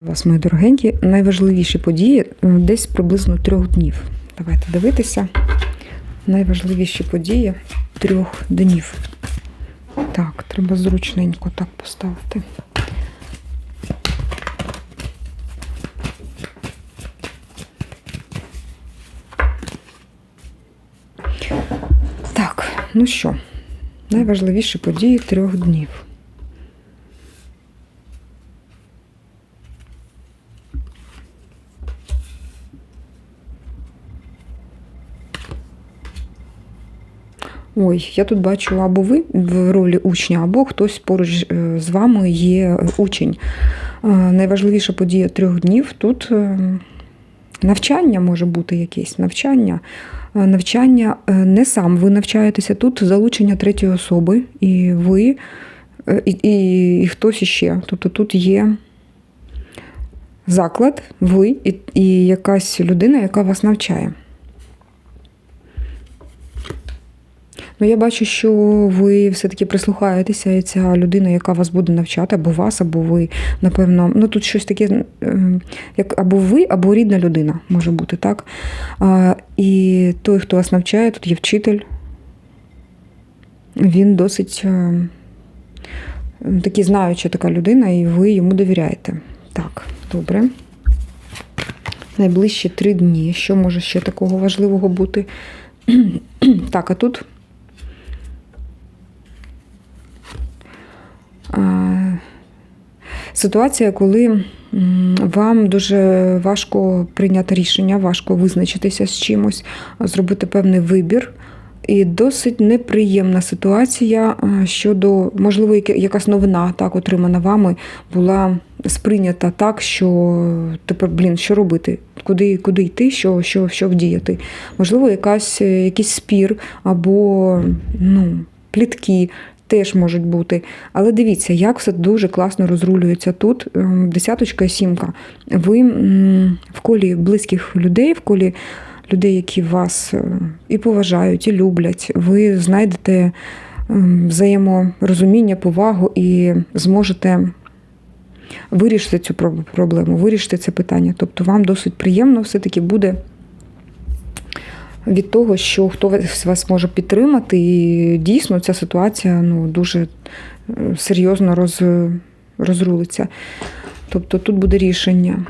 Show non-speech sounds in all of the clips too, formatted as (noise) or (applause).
Вас, мої дорогенькі, найважливіші події е, десь приблизно трьох днів. Давайте дивитися. Найважливіші події трьох днів. Так, треба зручненько так поставити. Так, ну що, найважливіші події трьох днів. Ой, я тут бачу або ви в ролі учня, або хтось поруч е, з вами є е, учень. Е, Найважливіша подія трьох днів тут навчання може бути якесь навчання. Навчання не сам ви навчаєтеся, тут залучення третьої особи, і ви, і, і, і хтось іще. Тобто тут є заклад, ви і, і якась людина, яка вас навчає. Ну, я бачу, що ви все-таки прислухаєтеся, і ця людина, яка вас буде навчати, або вас, або ви, напевно, ну тут щось таке, е, як або ви, або рідна людина може бути, так? А, і той, хто вас навчає, тут є вчитель. Він досить е, такий знаюча така людина, і ви йому довіряєте. Так, добре. Найближчі три дні. Що може ще такого важливого бути? (clears throat) Так, а тут ситуація, коли вам дуже важко прийняти рішення, важко визначитися з чимось, зробити певний вибір. І досить неприємна ситуація щодо, можливо, якась новина так отримана вами була сприйнята так, що тепер, блін, що робити? Куди, куди йти, що, що, що вдіяти? Можливо, якась, якийсь спір або ну, плітки теж можуть бути. Але дивіться, як все дуже класно розрулюється тут. ем, Десяточка сімка. Ви в колі близьких людей, в колі людей, які вас е, і поважають, і люблять, ви знайдете ем, взаєморозуміння, повагу і зможете вирішити цю проб- проблему, вирішити це питання. Тобто вам досить приємно все-таки буде від того, що хто вас- може підтримати, і дійсно ця ситуація ну, дуже е, серйозно роз, розрулиться. Тобто тут буде рішення.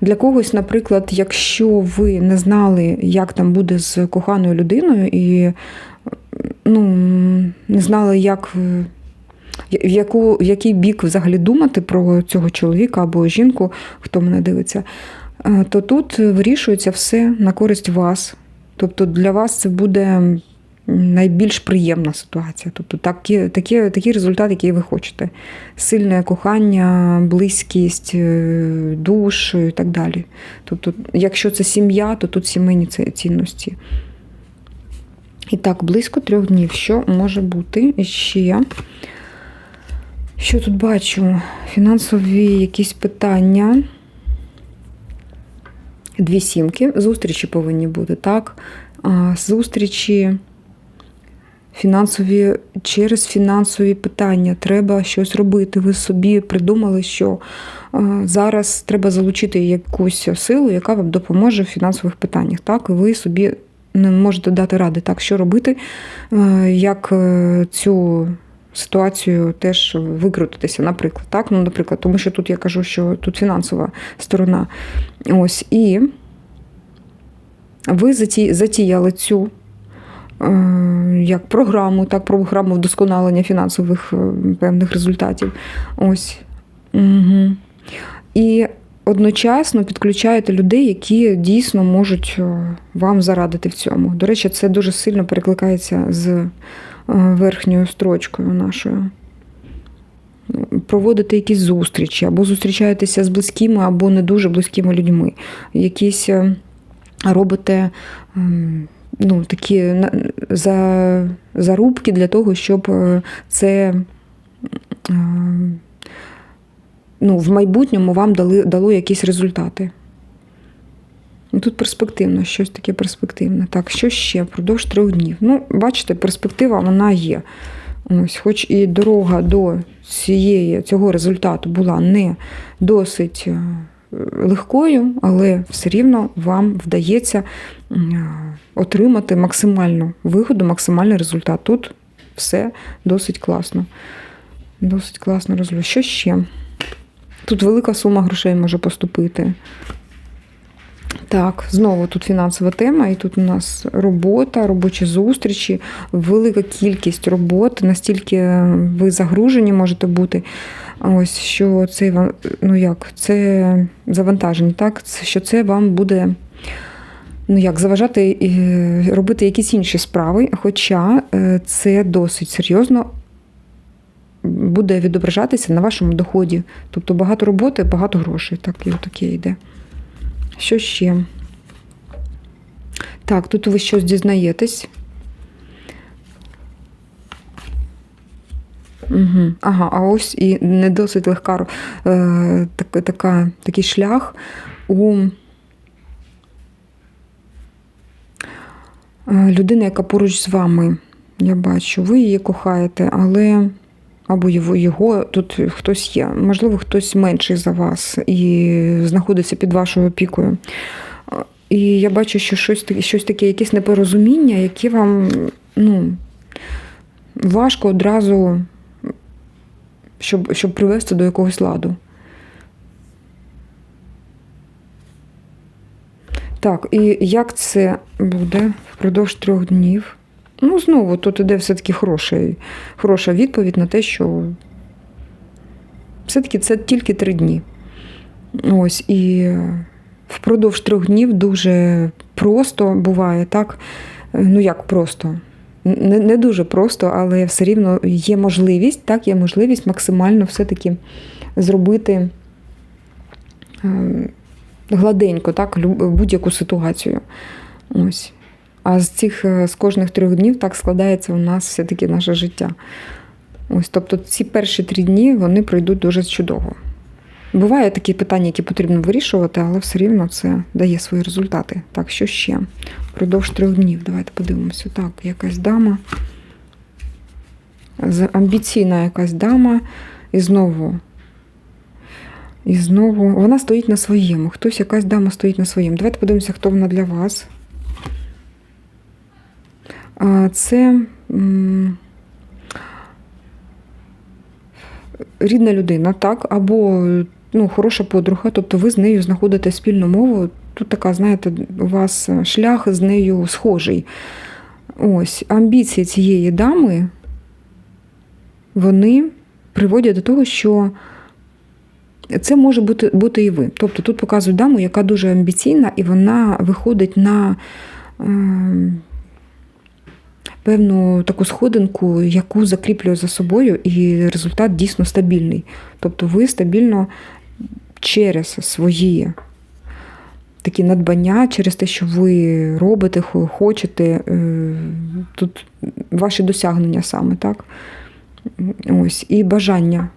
Для когось, наприклад, якщо ви не знали, як там буде з коханою людиною, і ну, не знали, як, е, в, яку, в який бік взагалі думати про цього чоловіка або жінку, хто мене дивиться, то тут вирішується все на користь вас. Тобто для вас це буде найбільш приємна ситуація. Тобто такі, такі, такий результат, який ви хочете. Сильне кохання, близькість, е, душ і так далі. Тобто, якщо це сім'я, то тут сімейні цінності. І так, близько трьох днів. Що може бути ще? Що тут бачу? Фінансові якісь питання. Дві сімки. Зустрічі повинні бути, так? Зустрічі фінансові, через фінансові питання треба щось робити. Ви собі придумали, що зараз треба залучити якусь силу, яка вам допоможе в фінансових питаннях. Так, і ви собі не можете дати ради, так, що робити, як е, цю ситуацію теж викрутитися, наприклад. Так? Ну, наприклад, тому що тут я кажу, що тут фінансова сторона. Ось, і ви заті- затіяли цю е, як програму, так, програму вдосконалення фінансових е, певних результатів. Ось. Угу. І одночасно підключаєте людей, які дійсно можуть е, вам зарадити в цьому. До речі, це дуже сильно перекликається з верхньою строчкою нашою. Проводите якісь зустрічі, або зустрічаєтеся з близькими, або не дуже близькими людьми. Якісь е, робите ем, ну, такі за, зарубки для того, щоб е, це е, ну, в майбутньому вам дали, дало якісь результати. Ну, Тут перспективно, щось таке перспективне. Так, що ще? Впродовж трьох днів. Ну, бачите, перспектива вона є. Ось, хоч і дорога до цієї, цього результату була не досить е, легкою, але все рівно вам вдається е, отримати максимальну вигоду, максимальний результат. Тут все досить класно. Досить класно розумію. Що ще? Тут велика сума грошей може поступити. Так, знову тут фінансова тема, і тут у нас робота, робочі зустрічі, велика кількість роботи, настільки ви загружені можете бути. Ось що це вам, ну як, це завантаження, так? Що це вам буде ну як, заважати е, робити якісь інші справи, хоча е, це досить серйозно буде відображатися на вашому доході. Тобто багато роботи, багато грошей. Так, і таке йде. Що ще? Так, тут ви щось дізнаєтесь. Угу. Ага, а ось і не досить легка е, так, така, такий шлях у е, людини, яка поруч з вами. Я бачу, ви її кохаєте, але або його, тут хтось є. Можливо, хтось менший за вас і знаходиться під вашою опікою. І я бачу, що щось, щось таке, якесь непорозуміння, яке вам ну, важко одразу, щоб, щоб привести до якогось ладу. Так, і як це буде впродовж трьох днів? Ну, знову тут іде все-таки хороша, хороша відповідь на те, що все-таки це тільки три дні. Ось, і впродовж трьох днів дуже просто буває, так? Ну як просто? Не, не дуже просто, але все рівно є можливість, так, є можливість максимально все-таки зробити е, гладенько, так, будь-яку ситуацію. Ось. А з цих е, з кожних трьох днів так складається у нас все-таки наше життя. Ось, тобто ці перші три дні вони пройдуть дуже чудово. Бувають такі питання, які потрібно вирішувати, але все рівно це дає свої результати. Так, що ще? Впродовж трьох днів. Давайте подивимося. Так, якась дама. Амбіційна якась дама. І знову. І знову. Вона стоїть на своєму. Хтось, якась дама стоїть на своєму. Давайте подивимося, хто вона для вас. Це рідна людина, так, або ну, хороша подруга, тобто ви з нею знаходите спільну мову. Тут така, знаєте, у вас шлях з нею схожий. Ось, амбіції цієї дами, вони приводять до того, що це може бути, бути і ви. Тобто тут показують даму, яка дуже амбіційна, і вона виходить на. Е, певну таку сходинку, яку закріплює за собою, і результат дійсно стабільний. Тобто ви стабільно через свої такі надбання, через те, що ви робите, хочете, е, тут ваші досягнення саме, так? Ось, і бажання.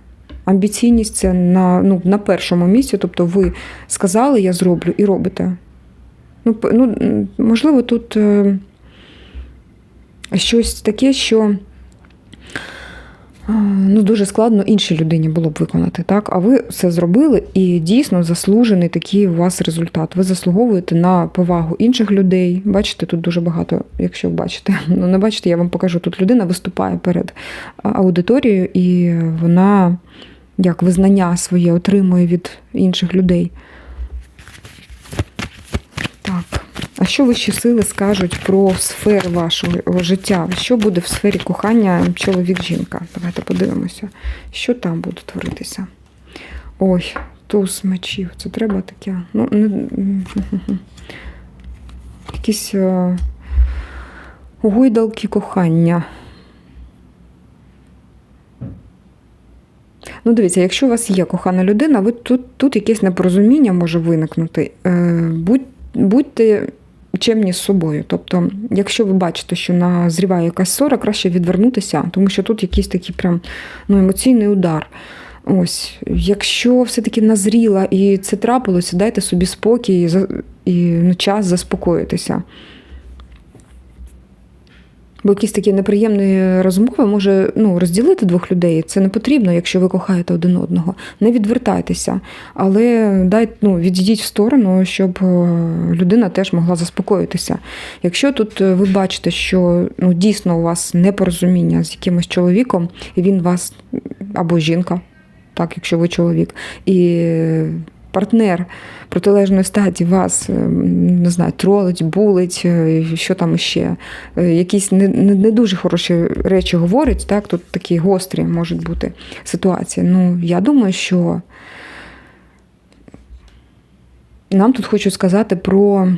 Амбіційність це на, ну, на першому місці, тобто ви сказали, я зроблю і робите. Ну, ну, можливо, тут. Е, щось таке, що ну, дуже складно іншій людині було б виконати. Так? А ви це зробили і дійсно заслужений такий у вас результат. Ви заслуговуєте на повагу інших людей. Бачите, тут дуже багато, якщо бачите, (laughs) ну не бачите, я вам покажу. Тут людина виступає перед аудиторією, і вона як визнання своє отримує від інших людей. Так. А що вищі сили скажуть про сферу вашого життя? Що буде в сфері кохання чоловік-жінка? Давайте подивимося, що там буде творитися. Ой, туз мечів. Це треба таке. Ну, не... (laughs) Якісь е... гойдалки кохання. Ну, дивіться, якщо у вас є кохана людина, ви тут, тут якесь непорозуміння може виникнути. Е, будь, будьте чемні з собою. Тобто, якщо ви бачите, що назріває якась ссора, краще відвернутися, тому що тут якийсь такий прям ну, емоційний удар. Ось, якщо все-таки назріла і це трапилося, дайте собі спокій і, ну, час заспокоїтися. Бо якісь такі неприємні розмови може ну, розділити двох людей. Це не потрібно, якщо ви кохаєте один одного. Не відвертайтеся, але дайте, ну, відійдіть в сторону, щоб е, людина теж могла заспокоїтися. Якщо тут е, ви бачите, що ну, дійсно у вас непорозуміння з якимось чоловіком, і він вас або жінка, так, якщо ви чоловік, і партнер протилежної статі вас е, не знаю, тролить, булить, е, що там ще, е, якісь не, не, дуже хороші речі говорить, так, тут такі гострі можуть бути ситуації. Ну, я думаю, що нам тут хочу сказати про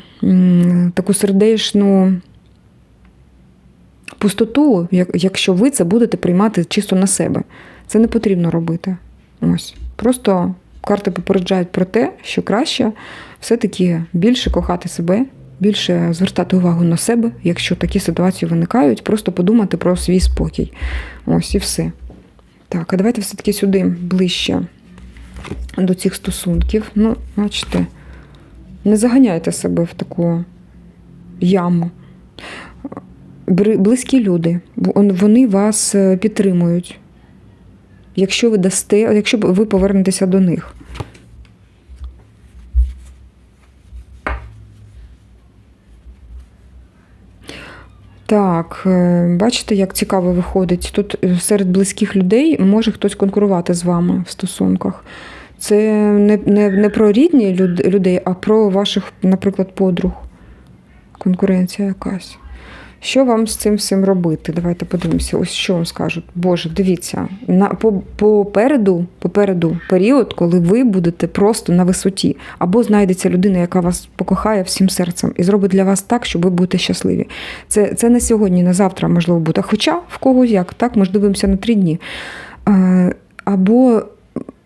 таку сердечну пустоту, якщо ви це будете приймати чисто на себе. Це не потрібно робити. Ось. Просто карти попереджають про те, що краще все-таки більше кохати себе, більше звертати увагу на себе, якщо такі ситуації виникають, просто подумати про свій спокій. Ось і все. Так, а давайте все-таки сюди ближче до цих стосунків. Ну, бачите, не заганяйте себе в таку яму. Близькі люди, вони вас е, підтримують. Якщо ви дасте, якщо ви повернетеся до них. Так, е, бачите, як цікаво виходить. Тут е, серед близьких людей може хтось конкурувати з вами в стосунках. Це не, не, не про рідні люд- людей, а про ваших, наприклад, подруг. Конкуренція якась. Що вам з цим всім робити? Давайте подивимося. Ось що вам скажуть. Боже, дивіться, на, по, попереду, попереду період, коли ви будете просто на висоті, або знайдеться людина, яка вас покохає всім серцем і зробить для вас так, щоб ви будете щасливі. Це, це не сьогодні, не завтра можливо буде. Хоча в когось як, так, ми ж дивимося на три дні. Е, Або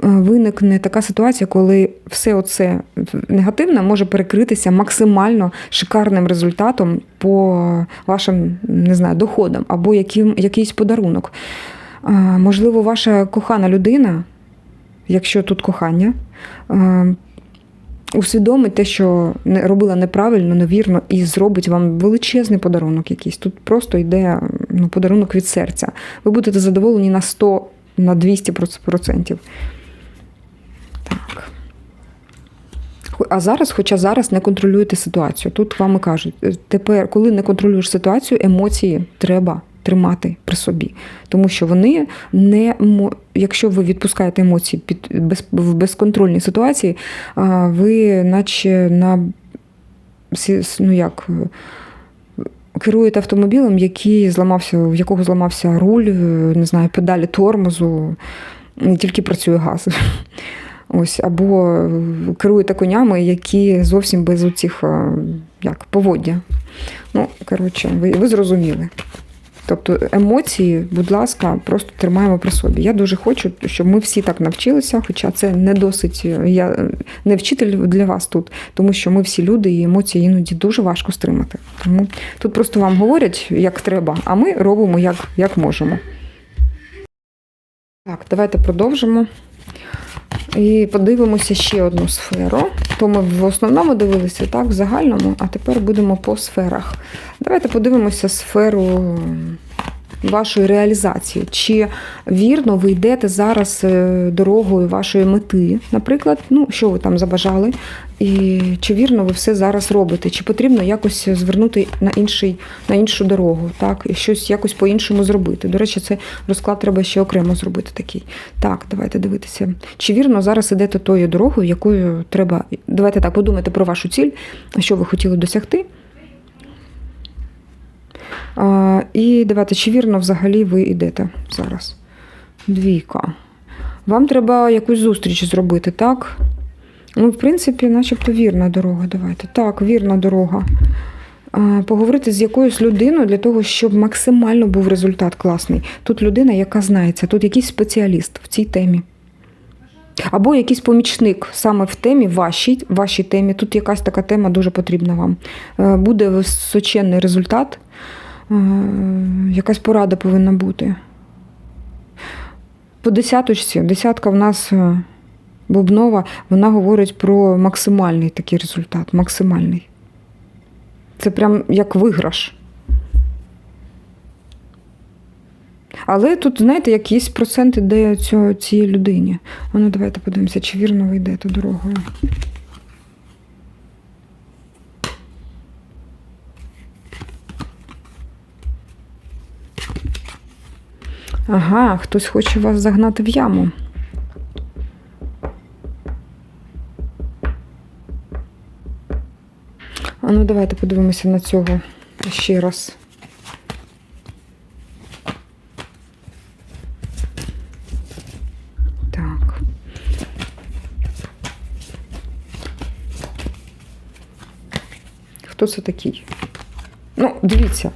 виникне така ситуація, коли все оце негативне може перекритися максимально шикарним результатом по вашим не знаю, доходам або яким, якийсь подарунок. Можливо, ваша кохана людина, якщо тут кохання, усвідомить те, що робила неправильно, невірно, і зробить вам величезний подарунок якийсь. Тут просто йде ну, подарунок від серця. Ви будете задоволені на 100, на 200%. Так. Хо- А зараз, хоча зараз не контролюєте ситуацію. Тут вам і кажуть, е, тепер, коли не контролюєш ситуацію, емоції треба тримати при собі. Тому що вони не якщо ви відпускаєте емоції під без, в безконтрольній ситуації, ви наче на ну як. е, Керуєте автомобілем, який зламався, в якого зламався руль, е, не знаю, педалі тормозу, не тільки працює газ. Ось, або е, керуєте конями, які зовсім без оцих е, як, поводдя. Ну, коротше, ви, ви зрозуміли. Тобто емоції, будь ласка, просто тримаємо при собі. Я дуже хочу, щоб ми всі так навчилися, хоча це не досить. е, Я не вчитель для вас тут, тому що ми всі люди, і емоції іноді дуже важко стримати. Тому тут просто вам говорять, як треба, а ми робимо як, як можемо. Так, давайте продовжимо. І подивимося ще одну сферу. То ми в основному дивилися так, в загальному, а тепер будемо по сферах. Давайте подивимося сферу вашої реалізації. Чи вірно ви йдете зараз е, дорогою вашої мети, наприклад, ну, що ви там забажали, і чи вірно ви все зараз робите? Чи потрібно якось звернути на інший, на іншу дорогу, так, і щось якось по-іншому зробити? До речі, це розклад треба ще окремо зробити такий. Так, давайте дивитися. Чи вірно зараз ідете тою дорогою, якою треба. Давайте так подумайте про вашу ціль, що ви хотіли досягти. І давайте, чи вірно взагалі ви йдете зараз? Двійка. Вам треба якусь зустріч зробити, так? Ну, в принципі, начебто вірна дорога. Давайте. Так, вірна дорога. Поговорити з якоюсь людиною для того, щоб максимально був результат класний. Тут людина, яка знається, тут якийсь спеціаліст в цій темі. Або якийсь помічник саме в темі, вашій, вашій темі. Тут якась така тема дуже потрібна вам. Е, Буде височенний результат, якась порада повинна бути. По десяточці, десятка в нас е, бубнова, вона говорить про максимальний такий результат. Максимальний. Це прям як виграш. Але тут, знаєте, якийсь процент іде цього, цій людині. Ну, давайте подивимося, чи вірно ви йдете дорогою. Ага, хтось хоче вас загнати в яму. А ну давайте подивимося на цього ще раз. Так. Хто це такий? Ну, дивіться.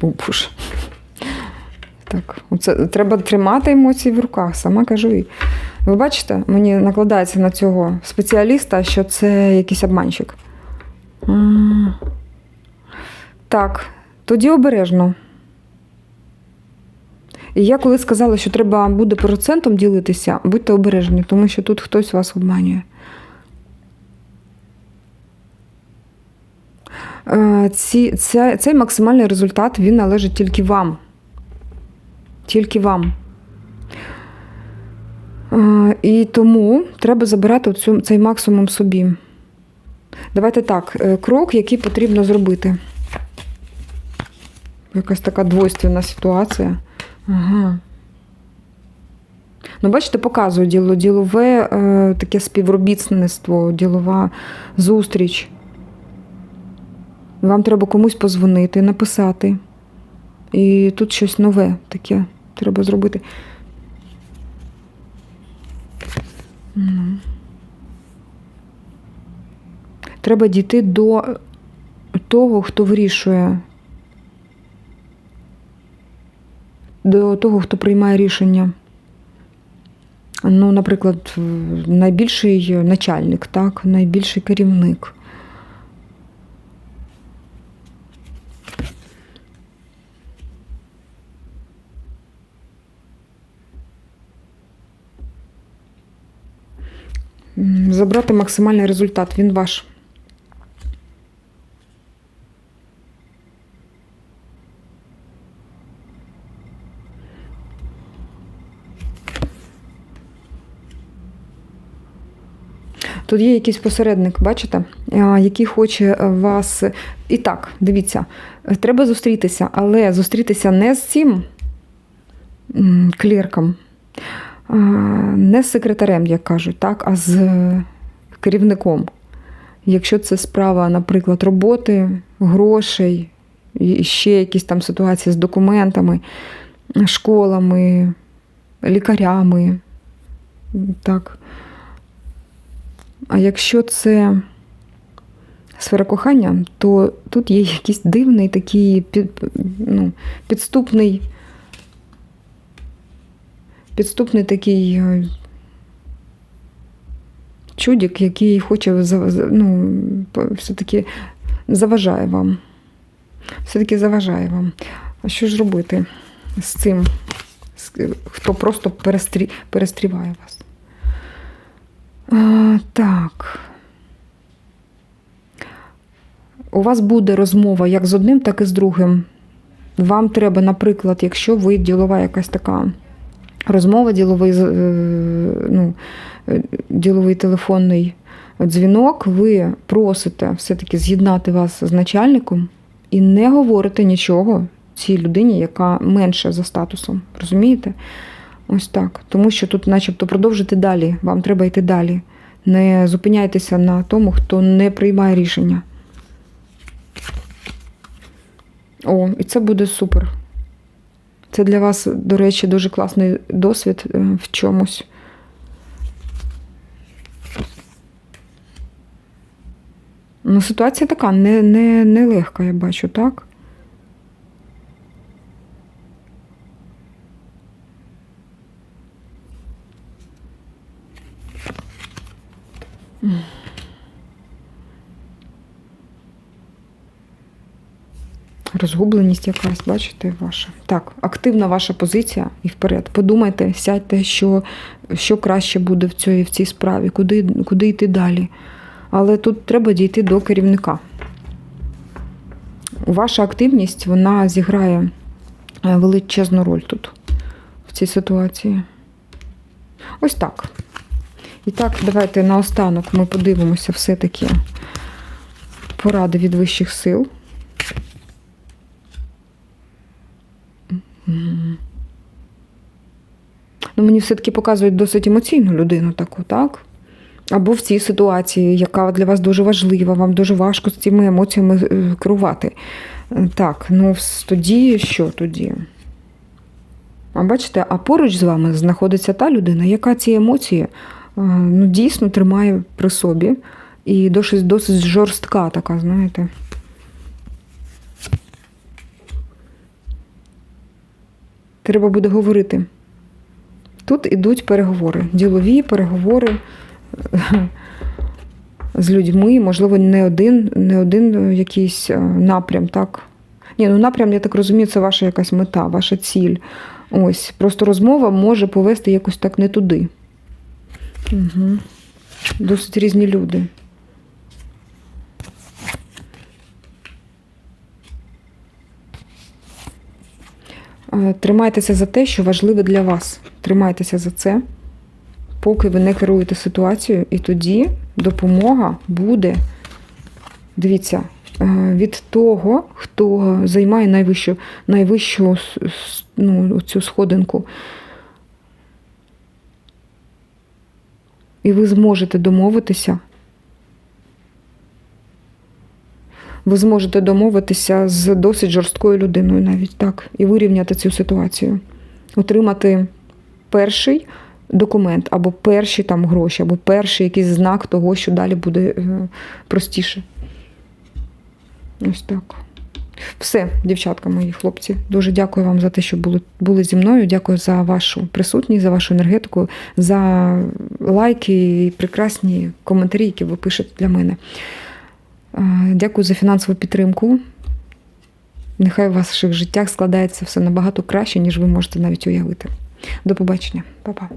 Боже. Так, оце треба тримати емоції в руках, сама кажу. І ви бачите, мені накладається на цього спеціаліста, що це якийсь обманщик. Так, тоді обережно. І я коли сказала, що треба буде процентом ділитися, будьте обережні, тому що тут хтось вас обманює. Е, Ці, ця, цей максимальний результат він належить тільки вам. Тільки вам. І тому треба забирати цю, цей максимум собі. Давайте так, е, крок, який потрібно зробити. Якась така двойственна ситуація. Ага. Ну, бачите, показую діло, ділове е, таке співробітництво, ділова зустріч. Вам треба комусь позвонити, написати. І тут щось нове таке треба зробити. Ну. Треба дійти до того, хто вирішує. До того, хто приймає рішення. Ну, наприклад, найбільший начальник, так, найбільший керівник. Забрати максимальний результат, він ваш. Тут є якийсь посередник, бачите, який хоче вас. І так, дивіться, треба зустрітися, але зустрітися не з цим м, клерком, а, не з секретарем, як кажуть, так, а з керівником. Якщо це справа, наприклад, роботи, грошей, і ще якісь там ситуації з документами, школами, лікарями. Так. А якщо це сфера кохання, то тут є якийсь дивний такий під, ну, підступний, підступний такий е, чудик, який хоче ну, все-таки заважає вам. Все-таки заважає вам. А що ж робити з цим, хто просто перестрі, перестріває вас? А, так. У вас буде розмова як з одним, так і з другим. Вам треба, наприклад, якщо ви ділова якась така розмова, діловий, е, ну, е, діловий телефонний дзвінок, ви просите все-таки з'єднати вас з начальником і не говорите нічого цій людині, яка менше за статусом. Розумієте? Ось так. Тому що тут, начебто, продовжити далі. Вам треба йти далі. Не зупиняйтеся на тому, хто не приймає рішення. О, і це буде супер. Це для вас, до речі, дуже класний досвід е, в чомусь. Ну, ситуація така не, не, не легка, я бачу, так? Розгубленість якась, бачите, ваша. Так, активна ваша позиція і вперед. Подумайте, сядьте, що, що краще буде в цій, в цій справі, куди, куди йти далі. Але тут треба дійти до керівника. Ваша активність вона зіграє е, величезну роль тут в цій ситуації. Ось так. І так, давайте наостанок ми подивимося все-таки поради від вищих сил. Ну, мені все-таки показують досить емоційну людину таку, так? Або в цій ситуації, яка для вас дуже важлива, вам дуже важко з цими емоціями е, керувати. Е, Так, ну тоді що тоді? А бачите, а поруч з вами знаходиться та людина, яка ці емоції е, ну, дійсно тримає при собі. І досить, досить жорстка така, знаєте. Треба буде говорити. Тут ідуть переговори, ділові переговори е, з людьми, можливо, не один, не один е, якийсь е, напрям, так? Ні, ну напрям, я так розумію, це ваша якась мета, ваша ціль. Ось. Просто розмова може повести якось так не туди. Угу. Досить різні люди. Е, Тримайтеся за те, що важливе для вас. Тримайтеся за це, поки ви не керуєте ситуацією, і тоді допомога буде. Дивіться, е, від того, хто займає найвищу, найвищу ну, цю сходинку. І ви зможете домовитися. Ви зможете домовитися з досить жорсткою людиною навіть так, і вирівняти цю ситуацію. Отримати перший документ, або перші там гроші, або перший якийсь знак того, що далі буде е, простіше. Ось так. Все, дівчатка мої хлопці, дуже дякую вам за те, що були, були зі мною. Дякую за вашу присутність, за вашу енергетику, за лайки і прекрасні коментарі, які ви пишете для мене. Дякую за фінансову підтримку. Нехай у ваших життях складається все набагато краще, ніж ви можете навіть уявити. До побачення, Па-па.